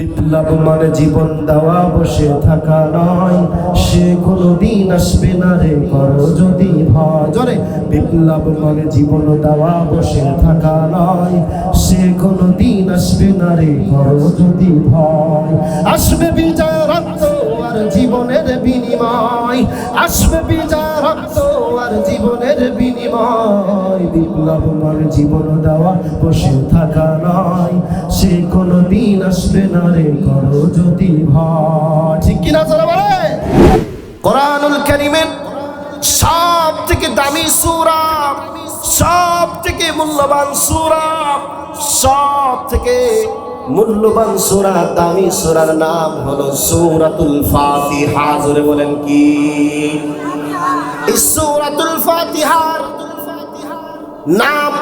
বিপ্লব মানে জীবন দেওয়া, বসে থাকা নয়। সে কোনো দিন আসবে না রে, করো যদি ভরে বিপ্লব মানে জীবন দেওয়া, বসে থাকা নয়। সে কোনো দিন আসবে না রে, করো যদি ভয়। আসবে বিজয় জীবনের বিনিময়। আসবে বিজয় রক্ত আর জীবনের বিনিময়। বিপ্লব মানে জীবন দেওয়া বসে থাকা নয়। সে কোনো দিন আসবে না রে করো যদি ভয়। ঠিক কিনা চলে বলে? কোরআনুল কারিমের সব থেকে দামি সূরা সব থেকে মূল্যবান সূরা সব থেকে মূল্যবান সূরা, দামি সূরার নাম হলো সূরাতুল ফাতিহা। জোরে বলেন কি? সূরাতুল ফাতিহার নাম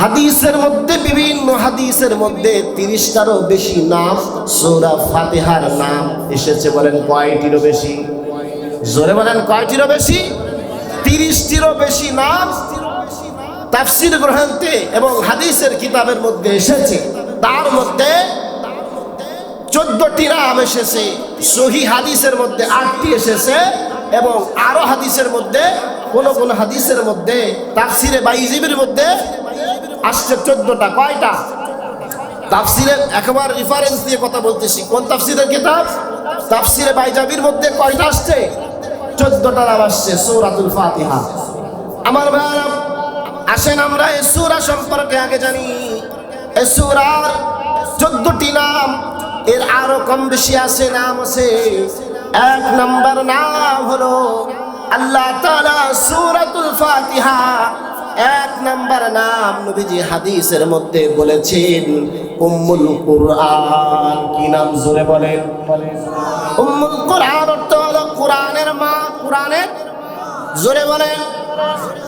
হাদিসের মধ্যে, বিভিন্ন হাদিসের মধ্যে তিরিশটারও বেশি নাম সূরা ফাতিহার নাম এসেছে বলেন কয়টিরও বেশি? জোরে বলেন কয়টিরও বেশি? তিরিশটিরও বেশি নাম তাফসির গ্রন্থে এবং হাদিসের কিতাবের মধ্যে এসেছে। তার মধ্যে চোদ্দটি নাম এসেছে। সহি হাদিসের মধ্যে আটটি এসেছে এবং আরও হাদিসের মধ্যে, কোন কোন হাদিসের মধ্যে, তাফসিরে বাইজিবির মধ্যে আসছে চোদ্দটা। কয়টা? তাফসিরের একবার রেফারেন্স দিয়ে কথা বলতেছি। কোন তাফসিরের কিতাব? তাফসিরে বাইজাবির মধ্যে কয়টা আসছে? চোদ্দটা নাম আসছে, সৌরাতুল ফাতিহা। আমার ভাইয়ারা, আসেন আমরা এই সূরা সম্পর্কে আগে জানি। এই সূরার চোদ্দটি নাম, এর আরও কম বেশি আছে, নাম আছে। এক নম্বর নাম হলো আল্লাহ তাআলা সূরাতুল ফাতিহা। এক নম্বর নাম নবীজি হাদিসের মধ্যে বলেছেন, উম্মুল কুরআন। কি নাম জোরে বলেন? উম্মুল কুরআন অর্থ হলো কোরআনের মা, কোরআনের জোরে বলেন,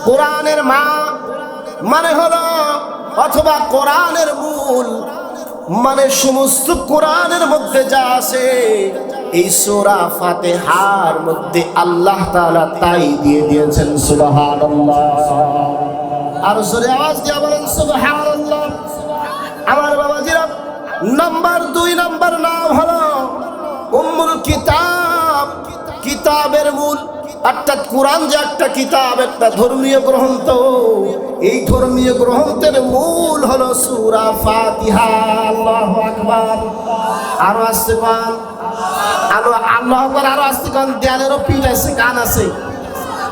কোরআনের মা। মানে হলো অথবা কোরআনের মূল মানে সমস্ত কোরআনের মধ্যে যা আছে, এই সূরা ফাতিহার মধ্যে আল্লাহ তাআলা তাই দিয়ে দিয়েছেন, সুবহানাল্লাহ। আর জোরে আওয়াজ দিয়ে বলেন, সুবহানাল্লাহ। আমার বাবাজিরা, নাম্বার দুই, নাম্বার নাম হলো উম্মুল কিতাব। কিতাবের মূল অর্থাৎ কোরআন যে একটা কিতাব, একটা ধর্মীয় গ্রন্থ, এই ধর্মীয় গ্রন্থের মূল হলো সূরা ফাতিহা। আল্লাহু আকবার। আরও আসছে কোন? আলো, আল্লাহ আকবার, আরও আসছে কোন? দেয়ালেরও পিঠ আছে গান আছে।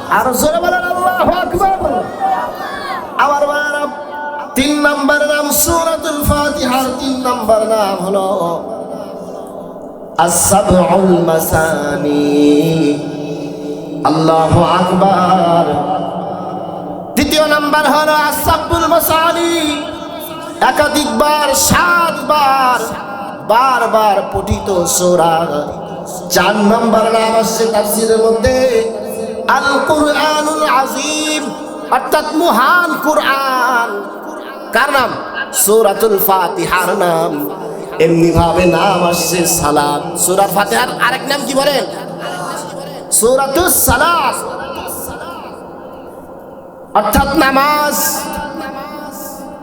আরও জোরে বলেন, আল্লাহু আকবার। আবার বলেন তিন নম্বর নাম সূরাতুল ফাতিহার, তিন নম্বর নাম হলো আস-সাবউল মাসানি। আল্লাহু আকবার। দ্বিতীয় নাম্বার হলো আস-সাবউল মাসানি। একাধিকবার, সাতবার, বারবার পঠিত সূরা। চার নম্বর নাম আসছে তাফসীরের মধ্যে আল কুরআনুল আযীম, অর্থাৎ মহান কুরআন। কার নাম? সূরাতুল ফাতিহার নাম। এমনি ভাবে নাম আসছে সালাত। সূরা ফাতিহার আরেক নাম কি বলেন? অর্থাৎ নামাজ।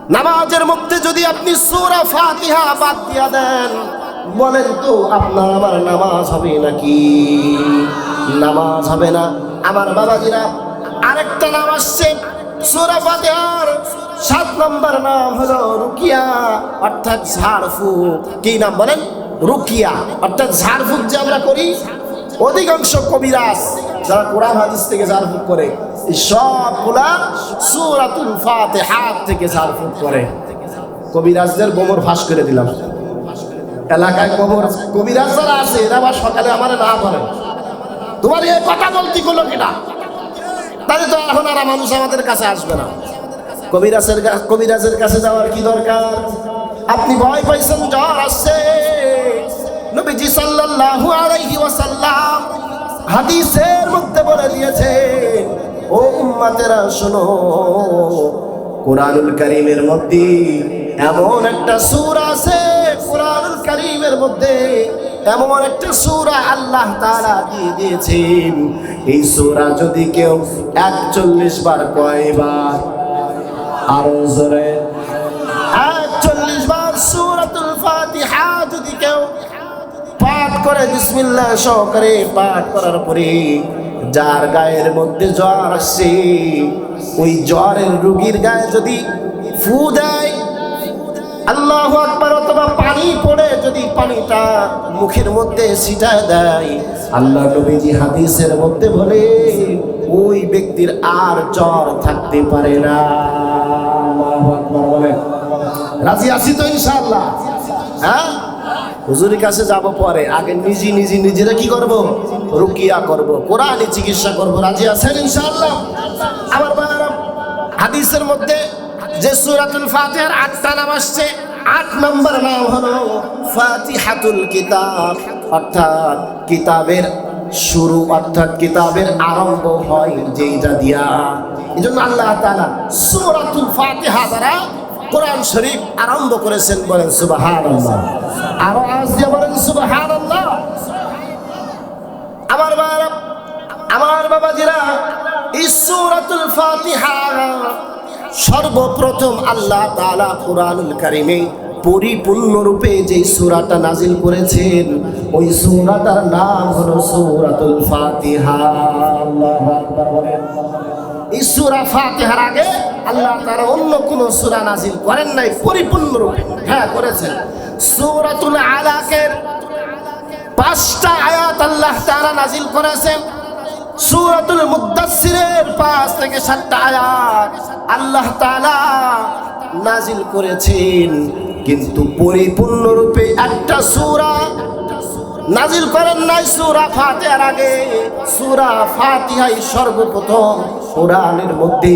নামাজের মধ্যে যদি আপনি সূরা ফাতিহা বাদ দিয়া দেন, বলেন তো, আপনার আমার নামাজ হবে নাকি? নামাজ হবে না। আমার বাবাজিরা আরেকটা নাম আসছে, সূরা ফাতিহার সাত নম্বর নাম হলো রুকিয়া, অর্থাৎ ঝাড়ফুঁক। কি নাম বলেন? রুকিয়া। অর্থাৎ ঝাড়ফুঁক যে আমরা করি অধিকাংশ কবিরাজ যারা কোরআন হাদিস থেকে ঝাড়ফুঁক করে, এই সবগুলা সূরাতুল ফাতিহা থেকে ঝাড়ফুঁক করে। কবিরাজদের গোবর ফাঁস করে দিলাম। এলাকায় কবর কবিরাজ যারা আছে, এরা আবার সকালে আমার না তোমার এই কথা বলতে করল কিনা তাহলে তো এখন আর মানুষ আমাদের কাছে আসবে না। কবিরাজের কবিরাজের কাছে যাওয়ার কি দরকার? আপনি ভয় পাইছেন, জ্বর আসছে। নবীজি সাল্লাল্লাহু আলাইহি হাদিসের মধ্যে বলে দিয়েছে, ও উম্মাতেরা, শোনো, কোরআনুল কারীমের মধ্যে এমন একটা সূরা আছে, কোরআনুল কারীমের মধ্যে এমন একটা সূরা আল্লাহ তাআলা দিয়ে দিয়েছেন। এই সূরা যদি কেউ একচল্লিশ বার কয়বার আরও জোরে। একচল্লিশ বার সূরাতুল ফাতিহা যদি একবারে বিসমিল্লাহ সহকারে পাঠ করার পরে যার গায়ের মধ্যে জ্বর আসছে, ওই জ্বরের রুগীর গায়ে যদি ফু দেয়, আল্লাহ আকবার, অথবা পানি পড়ে যদি পানিটা মুখের মধ্যে ছিটায় দেয়, আল্লাহ নবীজি হাদিসের মধ্যে বলে, ওই ব্যক্তির আর জ্বর থাকতে পারে না। রাজি আছি তো ইনশাআল্লাহ? হ্যাঁ? হুজুরের কাছে যাব পরে, আগে নিজে নিজে নিজেরা কি করব? রুকিয়া করব, কোরআনে চিকিৎসা করব, রাজি আছেন ইনশাআল্লাহ? আমার বাবারা হাদিসের মধ্যে যে সূরাতুল ফাতিহার আটটা নাম আসছে, আট নম্বর নাম হলো ফাতিহাতুল কিতাব। অর্থাৎ কিতাবের শুরু, অর্থাৎ কিতাবের আরম্ভ হয় যেইটা দিয়া। এই জন্য আল্লাহ তাআলা সূরাতুল ফাতিহা দ্বারা কোরআন শরীফ আরম্ভ করেছেন বলেন, সুবহানাল্লাহ। আরও আওয়াজ দিয়ে বলেন, সুবহানাল্লাহ। আমার বাবা আমার বাবাজিরা, এই সূরাতুল ফাতিহা সর্বপ্রথম আল্লাহ তাআলা কোরআনুল কারিমে পরিপূর্ণরূপে যে সূরাটা নাজিল করেছেন, ওই সুরাটার নাম হলো সূরাতুল ফাতিহা। এই সূরা ফাতিহার আগে আল্লাহ তাআলা অন্য কোন সুরা নাজিল করেন নাই, পরিপূর্ণরূপে। হ্যাঁ করেছেন। সূরাতুল আলাকের পাঁচটা আয়াত আল্লাহ তাআলা নাজিল করেছেন। সুরাতুল মুদাসসিরের পাঁচ থেকে সাতটা আয়াত আল্লাহ তাআলা নাজিল করেছেন। কিন্তু পরিপূর্ণরূপে একটা সূরা নাজিল করেন নাই, সূরা ফাতিহার আগে। সূরা ফাতিহাই সর্বপ্রথম। কোরআনের মধ্যে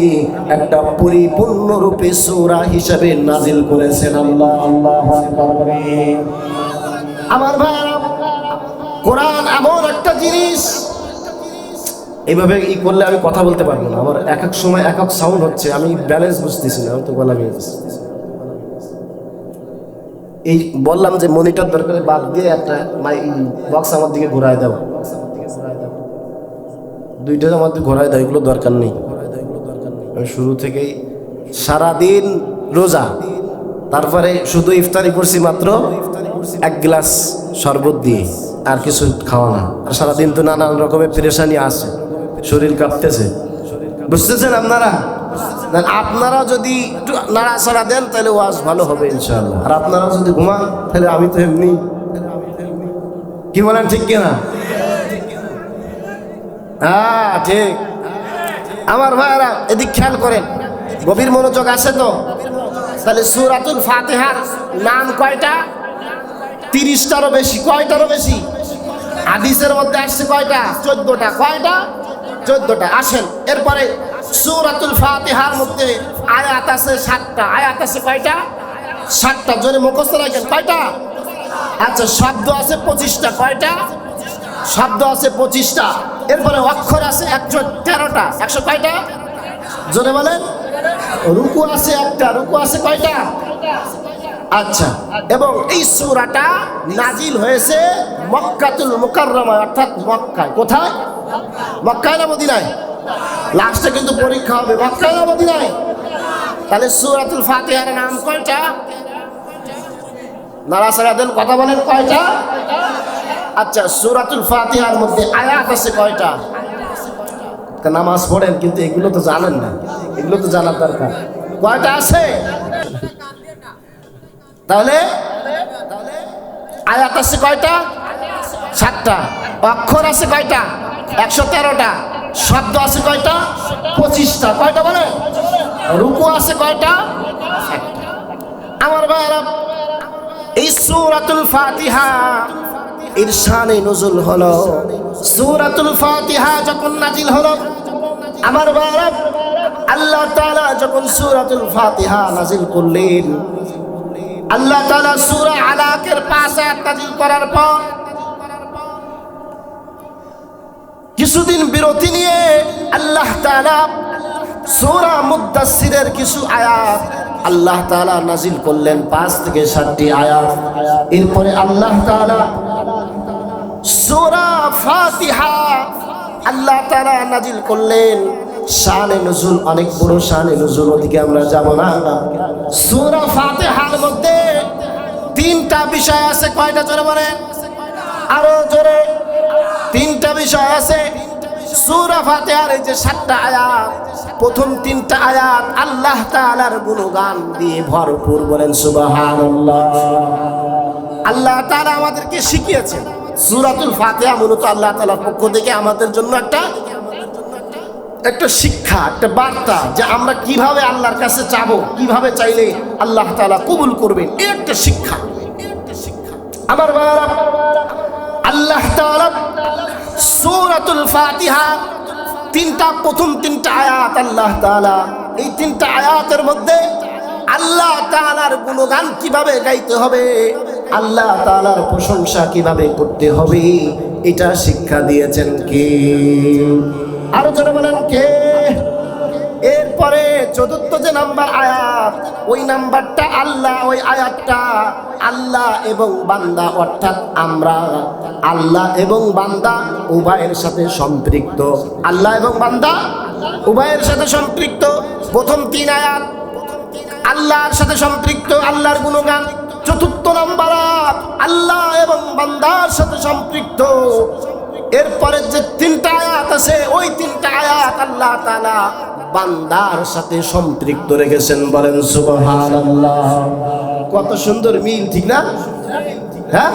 একটা পরিপূর্ণরূপে সূরা হিসাবে নাজিল করেছেন আল্লাহ, আল্লাহু আমার ভাইরা কোরআন এমন একটা জিনিস এইভাবে ই করলে আমি কথা বলতে পারব না। আমার এক এক সময় এক এক সাউন্ড হচ্ছে, আমি ব্যালেন্স বুঝতেছি না তো গলা ভেঙে। এই বললাম যে মনিটর দরকার, বাদ দিয়ে একটা মাই বক্স আমার দিকে ঘোরায় দাও। দুইটা আমার দিকে ঘোরায় দাও এগুলো দরকার নেই। আমি শুরু থেকেই সারাদিন রোজা, তারপরে শুধু ইফতারি করছি মাত্র এক গ্লাস শরবত দিয়ে, আর কিছু খাওয়া না। আর সারাদিন তো নানান রকমের পেরেশানি আছে, শরীর কাঁপতেছে। বুঝতেছেন আপনারা? আপনারা যদি একটু নাড়াচাড়া দেন, তাহলে ওয়াজ ভালো হবে ইনশাআল্লাহ। আর আপনারা যদি ঘুমান, তাহলে আমি তো এমনি কি বলেন, ঠিক কিনা? হ্যাঁ ঠিক। আমার ভাইয়ারা, এদিক খেয়াল করেন, গভীর মনোযোগ আছে তো? তাহলে সুরাতুল ফাতেহার নাম কয়টা? তিরিশটারও বেশি, কয়টারও বেশি? হাদিসের মধ্যে আসছে কয়টা? চোদ্দটা। কয়টা? চোদ্দটা। আসেন, এরপরে সুরাতুল ফাতেহার মধ্যে আয়াত আছে সাতটা। আয়াত আছে কয়টা? সাতটা। জোরে মুখস্থ রাখেন, কয়টা? আচ্ছা শব্দ আছে পঁচিশটা। কয়টা? শব্দ আছে পঁচিশটা। এরপরে অক্ষর আছে একশো তেরোটা। একশো কয়টা? জোরে বলেন। রুকু আছে একটা, রুকু আছে কয়টা? আচ্ছা এবং এই সূরাটা নাজিল হয়েছে মক্কাতুল মুকাররমা, অর্থাৎ মক্কায়। কোথায়? মক্কায় না মদিনায়? লাস্টে কিন্তু পরীক্ষা হবে, মক্কায় না মদিনায়? তাহলে সূরাতুল ফাতিহার নাম কয়টা নারাসারা দেন কথা বলেন কয়টা? আচ্ছা সূরাতুল ফাতিহার মধ্যে আয়াত আছে কয়টা? নামাজ পড়েন, কিন্তু এগুলো তো জানেন না। এগুলো তো জানার দরকার। কয়টা আছে? তাহলে? আয়াত আছে কয়টা? সাতটা। অক্ষর আছে কয়টা? একশো তেরোটা। শব্দ আছে কয়টা? পঁচিশটা। কয়টা বলে রুকু আছে কয়টা? আমার ভাইরা এই সূরাতুল ফাতিহা এর শানে নজুল হলো। সূরাতুল ফাতিহা যখন নাজিল হলো, আমার ভাইরা আল্লাহ তাআলা যখন সূরাতুল ফাতিহা নাজিল করলেন, আল্লাহ তাআলা সূরা আলাকের আয়াত নাজিল করার পর কিছুদিন বিরতি নিয়ে আল্লাহ তাআলা সূরা মুদাসসিরের কিছু আয়াত আল্লাহ তাআলা নাজিল করলেন পাঁচ থেকে সাতটি আয়াত। এরপরে আল্লাহ তাআলা সূরা ফাতিহা আল্লাহ তাআলা নাজিল করলেন। শানে নজুল, অনেক বড় শানে নজুল, ওদিকে আমরা যাব না। সূরা ফাতিহার মধ্যে তিনটা বিষয় আছে, কয়টা জোরে বলেন? আরও জোরে। তিনটা বিষয় আছে। সূরা ফাতিহার যে সাতটা আয়াত প্রথম তিনটা আয়াত আল্লাহ তাআলার গুণগান দিয়ে ভরপুর বলেন, সুবহানাল্লাহ। আল্লাহ তাআলা আমাদেরকে শিখিয়েছেন। সুরাতুল ফাতিহা মূলত আল্লাহ তালার পক্ষ থেকে আমাদের জন্য একটা একটা শিক্ষা, একটা বার্তা যে আমরা কীভাবে আল্লাহর কাছে চাবো, কীভাবে চাইলে আল্লাহ তাআলা কবুল করবেন। এই একটা শিক্ষা। আমার বাবারা আল্লাহ সূরাতুল ফাতিহা তিনটা, প্রথম তিনটা আয়াত আল্লাহ তালা এই তিনটা আয়াতের মধ্যে আল্লাহ তালার গুণগান কীভাবে গাইতে হবে, আল্লাহ তালার প্রশংসা কীভাবে করতে হবে, এটা শিক্ষা দিয়েছেন কে? আরও যারা বলেন কে? এরপরে চতুর্থ যে নাম্বার আয়াত, ওই নাম্বারটা আল্লাহ, ওই আয়াতটা আল্লাহ এবং বান্দা, অর্থাৎ আমরা। আল্লাহ এবং বান্দা উভয়ের সাথে সম্পৃক্ত। আল্লাহ এবং বান্দা উভয়ের সাথে সম্পৃক্ত। প্রথম তিন আয়াত, আল্লাহর সাথে সম্পৃক্ত, আল্লাহর গুণগান। চতুর্থ নাম্বার আল্লাহ এবং বান্দার সাথে সম্পৃক্ত। এরপরে যে তিনটা আয়াত আছে, ওই তিনটা আয়াত আল্লাহ তাআলা বান্দার সাথে সম্পৃক্ত রেখেছেন বলেন সুবহানাল্লাহ। কত সুন্দর মিল, ঠিক না? হ্যাঁ?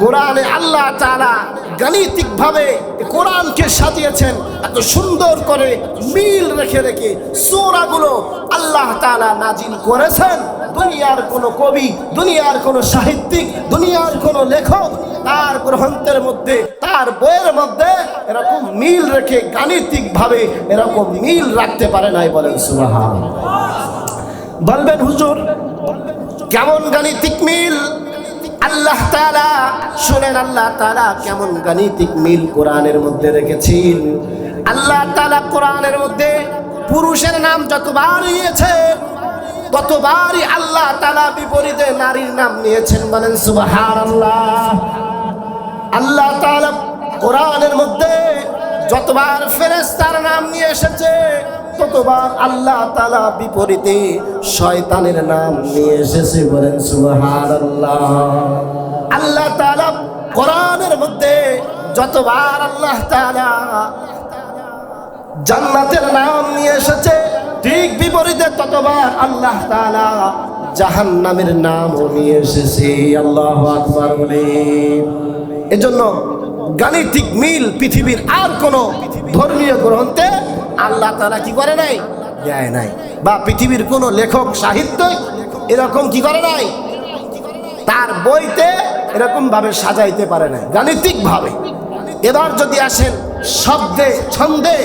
কোরআনে আল্লাহ তাআলা গাণিতিক ভাবে কোরআনকে সাজিয়েছেন, এত সুন্দর করে মিল রেখে রেখে সোরাগুলো আল্লাহ তাআলা নাজিল করেছেন। দুনিয়ার কোন কবি, দুনিয়ার কোন সাহিত্যিক, দুনিয়ার কোন লেখক, তার গ্রন্থের মধ্যে, তার বইয়ের মধ্যে এরকম মিল রেখে গাণিতিক ভাবে এরকম মিল রাখতে পারে নাই বলেন সুবহান বলবেন হুজুর, কেমন গাণিতিক মিল? আল্লাহ তাআলা, শুনেন আল্লাহ তাআলা কেমন গাণিতিক মিল কোরআনের মধ্যে রেখেছেন? আল্লাহ তাআলা কোরআনের মধ্যে পুরুষের নাম যতবার নিয়েছে ততবারই আল্লাহ তালা বিপরীতে নারীর নাম নিয়েছেন বলেন সুবহানাল্লাহ। আল্লাহ তাআলা কোরআনের মধ্যে যতবার ফেরেশতার নাম নিয়ে এসেছে, ততবার আল্লাহ তালা বিপরীতে শয়তানের নাম নিয়ে এসেছে বলেন সুবহানাল্লাহ। আল্লাহ তাআলা কোরআনের মধ্যে যতবার আল্লাহ তালা জান্নাতের নাম নিয়ে এসেছে ঠিক বিপরীতে ততবার আল্লাহ তাআলা জাহান্নামের নামও নিয়ে এসেছে। আল্লাহ আকবার বলে। এজন্য গাণিতিক মিল পৃথিবীর আর কোনো ধর্মীয় গ্রন্থে আল্লাহ তাআলা কি করে নাই? দেয় নাই। বা পৃথিবীর কোনো লেখক, সাহিত্য এরকম কি করে নাই? তার বইতে এরকম ভাবে সাজাইতে পারে না গাণিতিক ভাবে এবার যদি আসেন শব্দে, ছন্দে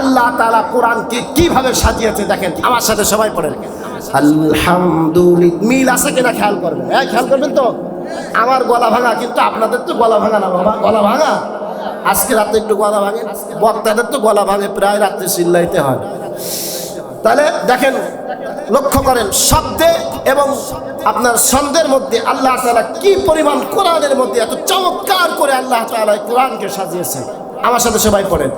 আল্লাহ তাআলা কোরআনকে কীভাবে সাজিয়েছে দেখেন আমার সাথে সবাই পড়েন। আলহামদুলিল্লাহ। মিল আছে কিনা খেয়াল করবেন? হ্যাঁ খেয়াল করবেন তো? আমার গলা ভাঙা কিন্তু আপনাদের তো গলা ভাঙা না বাবা গলা ভাঙা? আজকে রাতে একটু গলা ভাঙে বক্তাদের তো গলা ভাঙে প্রায় রাত্রে চিল্লাইতে হয়। তাহলে দেখেন লক্ষ্য করেন শব্দে এবং আপনার ছন্দের মধ্যে আল্লাহ তাআলা কি পরিমাণ কোরআনের মধ্যে এত চমৎকার করে আল্লাহ তাআলা কোরআনকে সাজিয়েছেন। আমার সাথে সবাই পড়েন।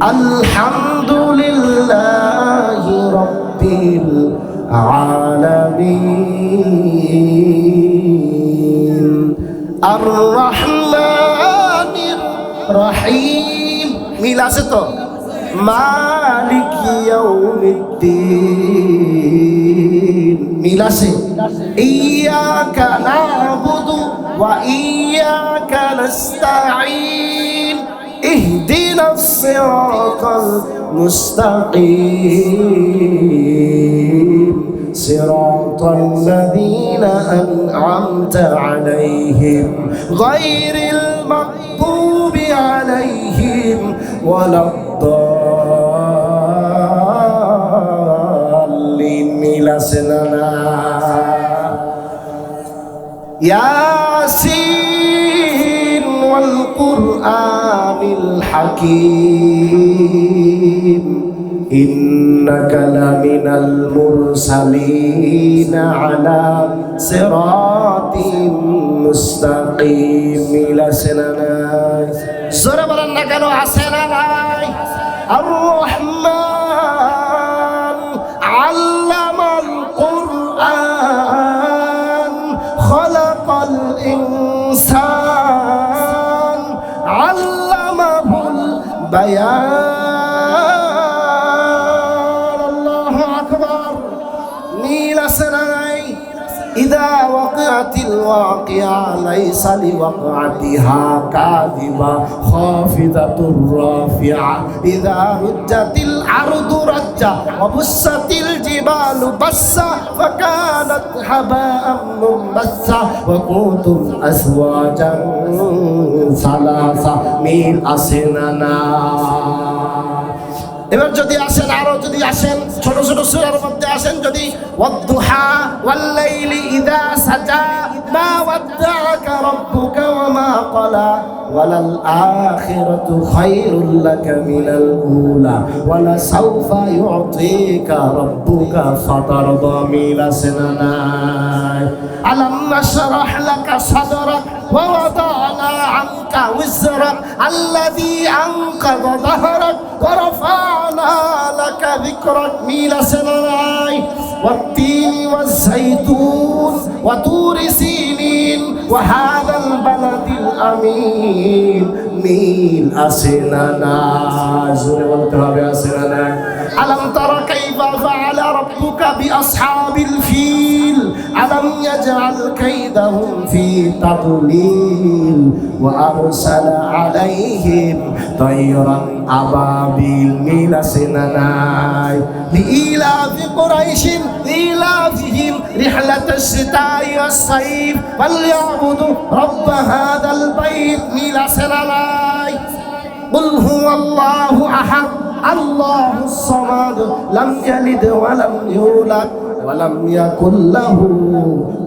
আলহামদুলিল্লাহি রাব্বিল আলামিন। আর রহমানির রহিম। মিল আছে তো? মালিক ইয়াউমিদ্দিন। মিল আছে ইয়াকা নাবুদু ওয়া ইয়াকা নাস্তাঈন اهدنا الصراط المستقيم صراط الذين أنعمت عليهم غير المغضوب عليهم ولا الضالين إلى سننا ياسين والقرآن الحكيم إنك لمن المرسلين على صراط مستقيم إلى سننا سورة بلنا قالوا عسنا الرحمن الواقع ليس لوقعتها كاذبة خافضة رافعة. إذا رجت الأرض رجة وبست الجبال بسة فكانت هباء منبسة وقوت أزواجا ثلاثة من أصننا. এবার যদি আসেন, আরও যদি আসেন, ছোট ছোট সুরার মধ্যে আসেন, যদি ওয়াদ্দুহা ওয়াল্লাইলি ইযা সাজা, মা ওয়াদ্দাআকা রাব্বুকা ওয়া মা ক্বালা, ওয়ালাল আখিরাতু খায়রুল লাকা মিনাল উলা, ওয়ালা সাউফা ইউতিকা রাব্বুকা ফাতারদা মিল আসেনা আলাম নাশরাহ লাকা সাদরাক ওয়া ওয়াদানা আনকা উজরাক আল্লাযী আনকাযা ظهرك ورفعنا لك ذكرك ميل سنراي والتين والزيتون وطور سينين وهذا البلد الأمين ميل أسننا زور والتهاب أسننا ألم تر كيف فعل ربك بأصحاب الفيل ألم يجعل كيدهم في تضليل وأرسل عليهم طيرا أبابيل ميل سنناي لإيلاف قريش إيلافهم رحلة الشتاء والصيف فليعبدوا رب هذا البيت ميل سنناي قل هو الله أحد الله الصمد لم يلد ولم يولد ولم يكن له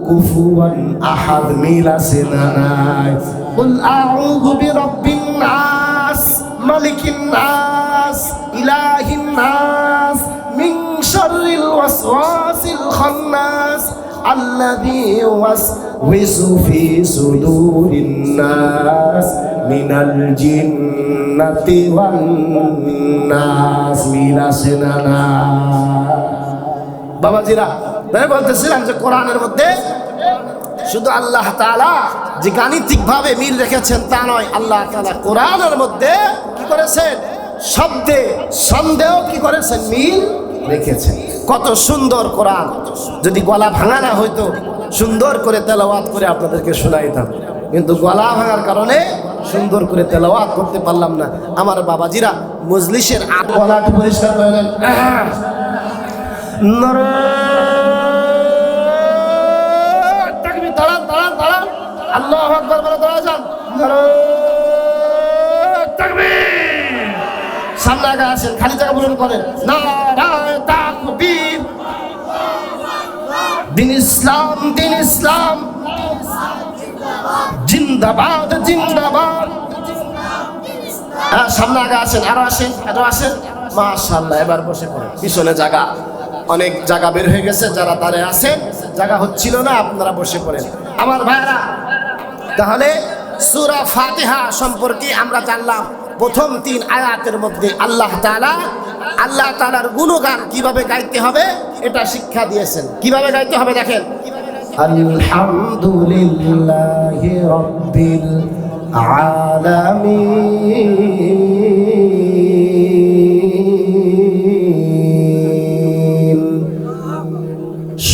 كفوا أحد ميل سنناي قل أعوذ برب الناس ملك الناس إله الناس من شر الوسواس الخناس الذي يوسوس في صدور الناس من الجنة والناس মিলা সেনানা বাবাজিরা আমি বলতেছিলাম যে কোরআনের মধ্যে শুধু আল্লাহ তাআলা যে গাণিতিকভাবে মিল রেখেছেন তা নয়, আল্লাহ তাআলা কোরআনের মধ্যে কি করেছেন? শব্দে সন্দেহ কি করেছেন? মিল রেখেছেন। কত সুন্দর কোরআন। যদি গলা ভাঙা না হইতো, সুন্দর করে তেলাওয়াত করে আপনাদেরকে শোনাইতাম। কিন্তু গলা ভাঙার কারণে সুন্দর করে তেলাওয়াত করতে পারলাম না। আমার বাবাজিরা মজলিসের আট গলাটি পরিষ্কার করে দাঁড়ান দাঁড়ান দাঁড়ান। যান। সামনে আগে আসেন, খালি জায়গা করেন। তাকবীর। দিন ইসলাম দিন ইসলাম। জিন্দাবাদ জিন্দাবাদ। হ্যাঁ আরও আসেন আরও আসেন। মাশাল্লাহ এবার বসে পড়ে পিছনে জায়গা। অনেক জায়গা বের হয়ে গেছে, যারা তারে আছেন জায়গা হচ্ছিল না, আপনারা বসে পড়েন। আমার ভাইরা তাহলে সুরা ফাতিহা সম্পর্কে আমরা জানলাম, প্রথম তিন আয়াতের মধ্যে আল্লাহ তালা আল্লাহ তালার গুণগান কীভাবে গাইতে হবে, এটা শিক্ষা দিয়েছেন। কীভাবে গাইতে হবে দেখেন। আলহামদুলিল্লাহি রাব্বিল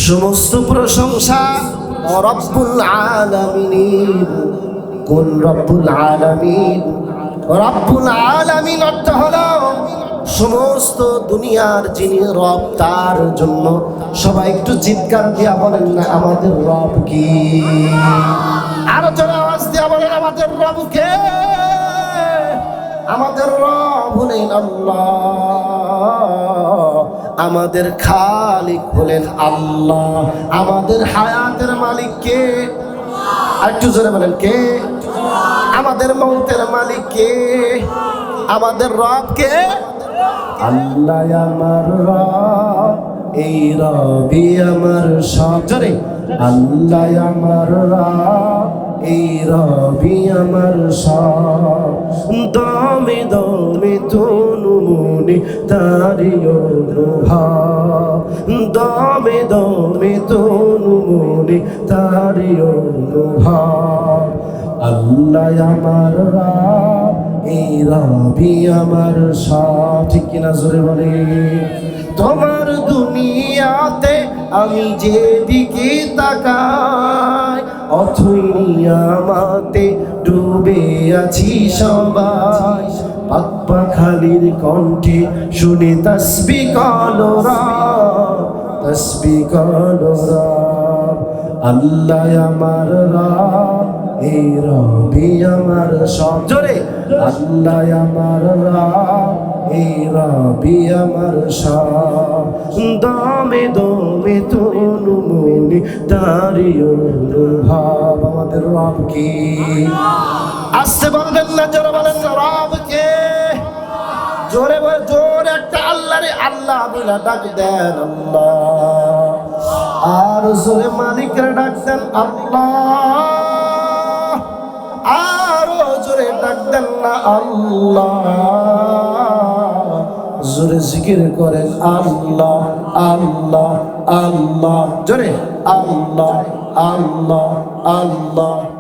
সমস্ত প্রশংসা রব্বুল আলামিন। কোন রব্বুল আলামিন? রব্বুল আলামিন অর্থ হলো সমস্ত দুনিয়ার যিনি রব, তার জন্য সবাই একটু চিৎকার দিয়া বলেন না, আমাদের রব কি? আরও জোরে আওয়াজ দিয়া বলেন, আমাদের রব কে? আমাদের রব হলেন আল্লাহ। আমাদের খালিক হলেন আল্লাহ। আমাদের হায়াতের মালিক কে? একটু জোরে বলেন, কে? আমাদের মৌতের মালিক কে? আমাদের রব কে? আল্লাহ আমার রব, এই রবি আমার সব। জোরে। আল্লাহ আমার এই রবি আমার দমে দমে তনু মনে তারি দমে দমে তনু মনে তারি আল্লাহ আমার এই রবি আমার সব। ঠিক কিনা জোরে বলে তোমার দুনিয়াতে আমি যেদিকে তাকাই, অথই নিয়ামাতে ডুবে আছি সবাই। পাপ্পা খালির কণ্ঠে শুনে তসবি কলরা তসবি কলরা আল্লাহ আমার রাব, এই রবি আমার সব। জোরে, আল্লাহ আমার রাব আমার দমে দমে তনু মনে তারি অনুভব। আমাদের রব কি? আসতে বলবেন না, জোরে বলেন রব কে? জোরে জোরে একটা আল্লাহ রে আল্লাহ বলে ডাক দেন আল্লাহ। আর জোরে মালিকের ডাক দেন আল্লাহ। আরও জোরে ডাক দেন না আল্লাহ। জোরে জিকির করেন আল্লাহ আল্লাহ আল্লাহ। জোরে আল্লাহ আল্লাহ আল্লাহ।